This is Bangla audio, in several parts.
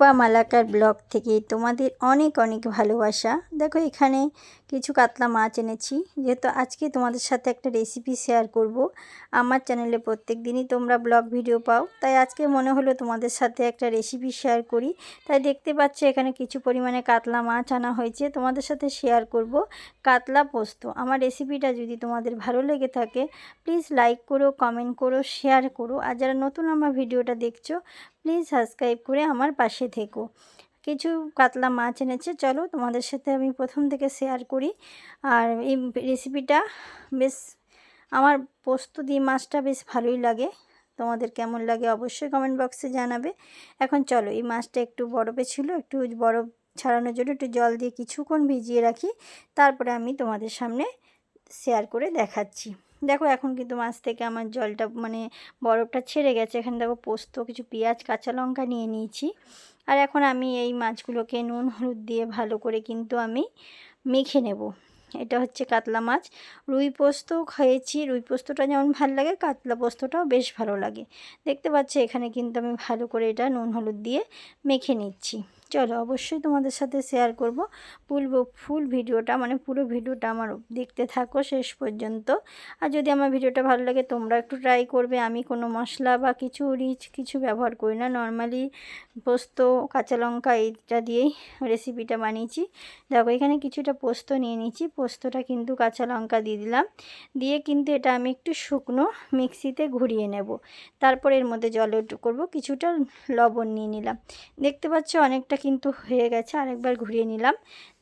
রূপা মালাকার ব্লগ থেকে তোমাদের অনেক অনেক ভালোবাসা। দেখো এখানে কিছু কাতলা মাছ এনেছি। যেহেতু আজকে তোমাদের সাথে একটা রেসিপি শেয়ার করব। আমার চ্যানেলে প্রত্যেক দিনই তোমরা ব্লগ ভিডিও পাও। তাই আজকে মনে হলো তোমাদের সাথে একটা রেসিপি শেয়ার করি। তাই দেখতে পাচ্ছ এখানে কিছু পরিমাণে কাতলা মাছ আনা হয়েছে। তোমাদের সাথে শেয়ার করব কাতলা পোস্ত। আমার রেসিপিটা যদি তোমাদের ভালো লেগে থাকে প্লিজ লাইক করো কমেন্ট করো শেয়ার করো। আর যারা নতুন আমার ভিডিওটা দেখছ প্লিজ সাবস্ক্রাইব করে আমার পাশে থেকো। কিছু কাতলা মাছ এনেছে। চলো তোমাদের সাথে আমি প্রথম থেকে শেয়ার করি। আর এই রেসিপিটা বেশ, আমার পোস্ত দিয়ে মাছটা বেশ ভালোই লাগে। তোমাদের কেমন লাগে অবশ্যই কমেন্ট বক্সে জানাবে। এখন চলো, এই মাছটা একটু বরফে ছিল, একটু বরফ ছাড়ানোর জন্য একটু জল দিয়ে কিছুক্ষণ ভিজিয়ে রাখি। তারপরে আমি তোমাদের সামনে শেয়ার করে দেখাচ্ছি। দেখো, এখন কিন্তু মাছ থেকে আমার জলটা মানে বরফটা ছেড়ে গেছে। এখানে দেখো পোস্ত, কিছু পেঁয়াজ, কাঁচা লঙ্কা নিয়ে নিয়েছি। আর এখন আমি এই মাছগুলোকে নুন, হলুদ দিয়ে ভালো করে কিন্তু আমি মেখে নেব। এটা হচ্ছে কাতলা মাছ। রুই পোস্ত খেয়েছি। রুই পোস্তটা যেমন ভালো লাগে, কাতলা পোস্তটাও বেশ ভালো লাগে। দেখতে পাচ্ছি, এখানে কিন্তু আমি ভালো করে এটা নুন, হলুদ দিয়ে মেখে নিচ্ছি। চলো অবশ্যই তোমাদের সাথে শেয়ার করব। ফুল ফুল ভিডিওটা মানে পুরো ভিডিওটা আমার দেখতে থাকো শেষ পর্যন্ত। আর যদি আমার ভিডিওটা ভালো লাগে, তোমরা একটু ট্রাই করবে। আমি কোনো মশলা বা কিছু রিচ কিছু ব্যবহার করি না। নর্মালি পোস্ত, কাঁচা লঙ্কা, এইটা দিয়েই রেসিপিটা বানিয়েছি। দেখো, এখানে কিছুটা পোস্ত নিয়ে নিয়েছি। পোস্তটা কিন্তু কাঁচা লঙ্কা দিয়ে দিলাম। দিয়ে কিন্তু এটা আমি একটু শুকনো মিক্সিতে ঘুরিয়ে নেব। তারপর এর মধ্যে জল করব। কিছুটা লবণ নিয়ে নিলাম। দেখতে পাচ্ছ, অনেকটা কিন্তু হয়ে গেছে আরেকবার ঘুরিয়ে নিলাম।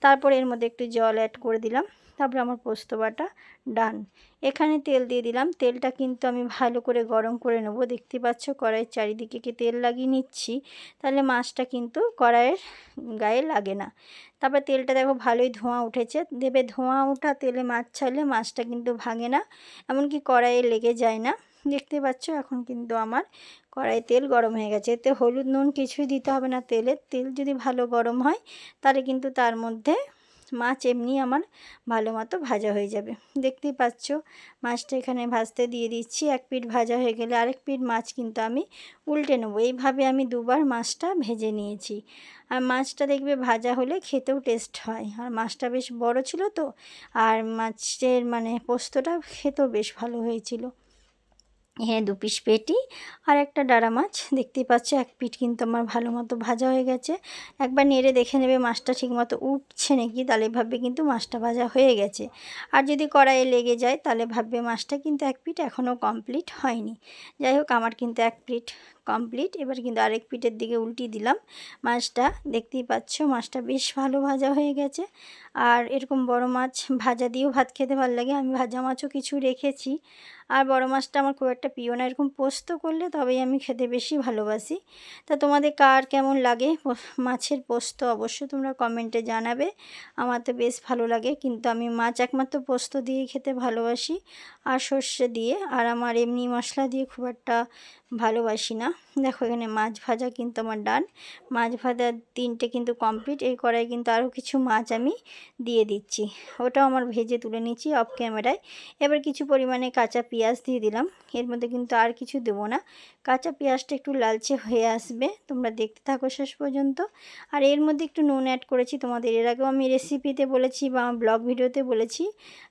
তারপর এর মধ্যে একটু জল অ্যাড করে দিলাম। তারপরে আমার পোস্ত বাটা ডান। এখানে তেল দিয়ে দিলাম। তেলটা কিন্তু আমি ভালো করে গরম করে নেব। দেখতে পাচ্ছ কড়াইয়ের চারিদিকে কি তেল লাগিয়ে নিচ্ছি? তাহলে মাছটা কিন্তু কড়াইয়ের গায়ে লাগে না। তারপর তেলটা দেখো ভালোই ধোঁয়া উঠেছে। দেবে ধোঁয়া ওঠা তেলে মাছ ছাড়লে মাছটা কিন্তু ভাঙে না। এমনকি কড়াইয়ে লেগে যায় না। দেখতে পাচ্ছ এখন কিন্তু আমার কড়াই তেল গরম হয়ে গেছে। এতে হলুদ নুন কিছুই দিতে হবে না তেলের তেল যদি ভালো গরম হয়, তাহলে কিন্তু তার মধ্যে মাছ এমনি আমার ভালো মতো ভাজা হয়ে যাবে। দেখতেই পাচ্ছ, মাছটা এখানে ভাজতে দিয়ে দিচ্ছি। এক পিঠ ভাজা হয়ে গেলে আরেক পিঠ মাছ কিন্তু আমি উল্টে নেব। এইভাবে আমি দুবার মাছটা ভেজে নিয়েছি। আর মাছটা দেখবে ভাজা হলে খেতেও টেস্ট হয়। আর মাছটা বেশ বড় ছিল তো, আর মাছের মানে পোস্তটা খেতেও বেশ ভালো হয়েছিল। হ্যাঁ দু পিস পেটি আর একটা ডাড়া মাছ। দেখতেই পাচ্ছ, এক পিট কিন্তু আমার ভালো মতো ভাজা হয়ে গেছে। একবার নেড়ে দেখে নেবে মাছটা ঠিকমতো উঠছে নাকি, তাহলে ভাববে কিন্তু মাছটা ভাজা হয়ে গেছে। আর যদি কড়াইয়ে লেগে যায়, তাহলে ভাববে মাছটা কিন্তু এক পিট এখনও কমপ্লিট হয়নি। যাই হোক, আমার কিন্তু এক পিঠ কমপ্লিট এবার কিন্তু আরেক পিঠের দিকে উল্টিয়ে দিলাম মাছটা। দেখতেই পাচ্ছ মাছটা বেশ ভালো ভাজা হয়ে গেছে। আর এরকম বড় মাছ ভাজা দিয়েও ভাত খেতে ভালো লাগে। আমি ভাজা মাছও কিছু রেখেছি। আর বড় মাছটা আমার খুব একটা প্রিয় না। এরকম পোস্ত করলে তবেই আমি খেতে বেশি ভালোবাসি। তা তোমাদের কার কেমন লাগে মাছের পোস্ত অবশ্যই তোমরা কমেন্টে জানাবে। আমার তো বেশ ভালো লাগে। কিন্তু আমি মাছ একমাত্র পোস্ত দিয়ে খেতে ভালোবাসি। আর সর্ষে দিয়ে। আর আমার এমনি মশলা দিয়ে খুব একটা ভালোবাসি না। দেখো এখানে মাছ ভাজা কিন্তু আমার ডান। মাছ ভাজা তিনটে কিন্তু কমপ্লিট এই কড়াই কিন্তু আরও কিছু মাছ আমি দিয়ে দিচ্ছি। ওটাও আমার ভেজে তুলে নিচ্ছি অফ ক্যামেরায় এবার কিছু পরিমাণে কাঁচা পেঁয়াজ দিয়ে দিলাম। এর মধ্যে কিন্তু আর কিছু দেবো না। কাঁচা পেঁয়াজটা একটু লালচে হয়ে আসবে। তোমরা দেখতে থাকো শেষ পর্যন্ত। আর এর মধ্যে একটু নুন অ্যাড করেছি তোমাদের। এর আগেও আমি রেসিপিতে বলেছি বা আমার ব্লগ ভিডিওতে বলেছি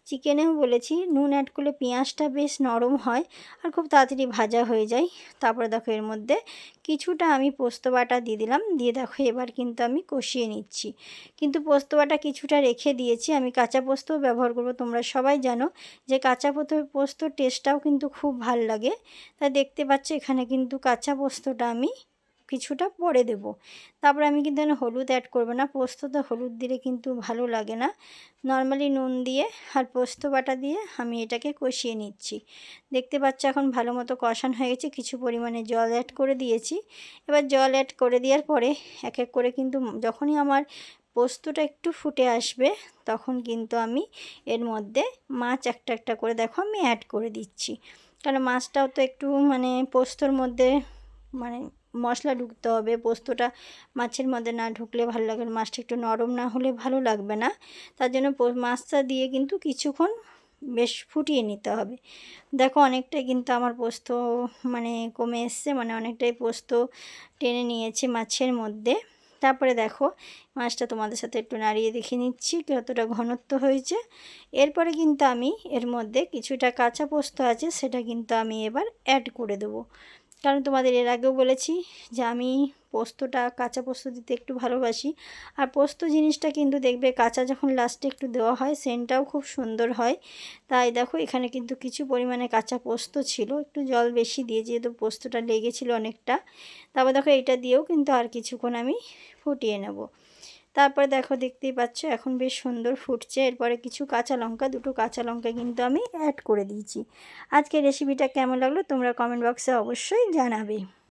চিকেনেও বলেছি। নুন অ্যাড করলে পেঁয়াজটা বেশ নরম হয় আর খুব তাড়াতাড়ি ভাজা হয়ে যায়। তারপরে দেখো এর মধ্যে কিছুটা আমি পোস্ত বাটা দিয়ে দিলাম। দিয়ে দেখো এবার কিন্তু আমি কষিয়ে নিচ্ছি। কিন্তু পোস্ত বাটা কিছুটা রেখে দিয়েছি। আমি কাঁচা পোস্তও ব্যবহার করব, তোমরা সবাই জানো যে কাঁচা পোস্ত টেস্টটাও কিন্তু খুব ভালো লাগে। তাই দেখতে পাচ্ছ এখানে কিন্তু কাঁচা পোস্তটা আমি কিছুটা পরে দেব। তারপরে আমি কিন্তু হলুদ অ্যাড করব না। পোস্ততে হলুদ দিলে কিন্তু ভালো লাগে না। নর্মালি নুন দিয়ে আর পোস্ত বাটা দিয়ে আমি এটাকে কষিয়ে নিচ্ছি। দেখতে পাচ্ছ এখন ভালো মতো কষান হয়ে গেছে। কিছু পরিমাণে জল অ্যাড করে দিয়েছি। এবার জল অ্যাড করে দেওয়ার পরে এক এক করে কিন্তু যখনই আমার পোস্তটা একটু ফুটে আসবে তখন কিন্তু আমি এর মধ্যে মাছ একটা একটা করে দেখো আমি অ্যাড করে দিচ্ছি। কারণ মাছটাও তো একটু মানে পোস্তর মধ্যে মানে মশলা ঢুকতে হবে, পোস্তটা মাছের মধ্যে না ঢুকলে ভালো লাগবে মাছটা একটু নরম না হলে ভালো লাগবে না। তার জন্য মাছটা দিয়ে কিন্তু কিছুক্ষণ বেশ ফুটিয়ে নিতে হবে। দেখো অনেকটাই কিন্তু আমার পোস্ত মানে কমে এসছে মানে অনেকটাই পোস্ত টেনে নিয়েছে মাছের মধ্যে। তারপরে দেখো মাছটা তোমাদের সাথে একটু নাড়িয়ে দেখে নিচ্ছি কতটা ঘনত্ব হয়েছে। এরপরে কিন্তু আমি এর মধ্যে কিছুটা কাঁচা পোস্ত আছে, সেটা কিন্তু আমি এবার অ্যাড করে দেবো। কারণ তোমাদের এর আগেও বলেছি যে আমি পোস্তটা, কাঁচা পোস্ত দিতে একটু ভালোবাসি। আর পোস্ত জিনিসটা কিন্তু দেখবে কাঁচা যখন লাস্টে একটু দেওয়া হয়, সেন্টটাও খুব সুন্দর হয়। তাই দেখো, এখানে কিন্তু কিছু পরিমাণে কাঁচা পোস্ত ছিল। একটু জল বেশি দিয়ে যেহেতু পোস্তটা লেগেছিলো অনেকটা। তারপর দেখো এটা দিয়েও কিন্তু আর কিছুক্ষণ আমি ফুটিয়ে নেব। তারপরে দেখো দেখতেই পাচ্ছ, এখন বেশ সুন্দর ফুটছে। এরপরে কিছু কাঁচা লঙ্কা, দুটো কাঁচা লঙ্কা কিন্তু আমি অ্যাড করে দিয়েছি। আজকে রেসিপিটা কেমন লাগল তোমরা কমেন্ট বক্সে অবশ্যই জানাবে।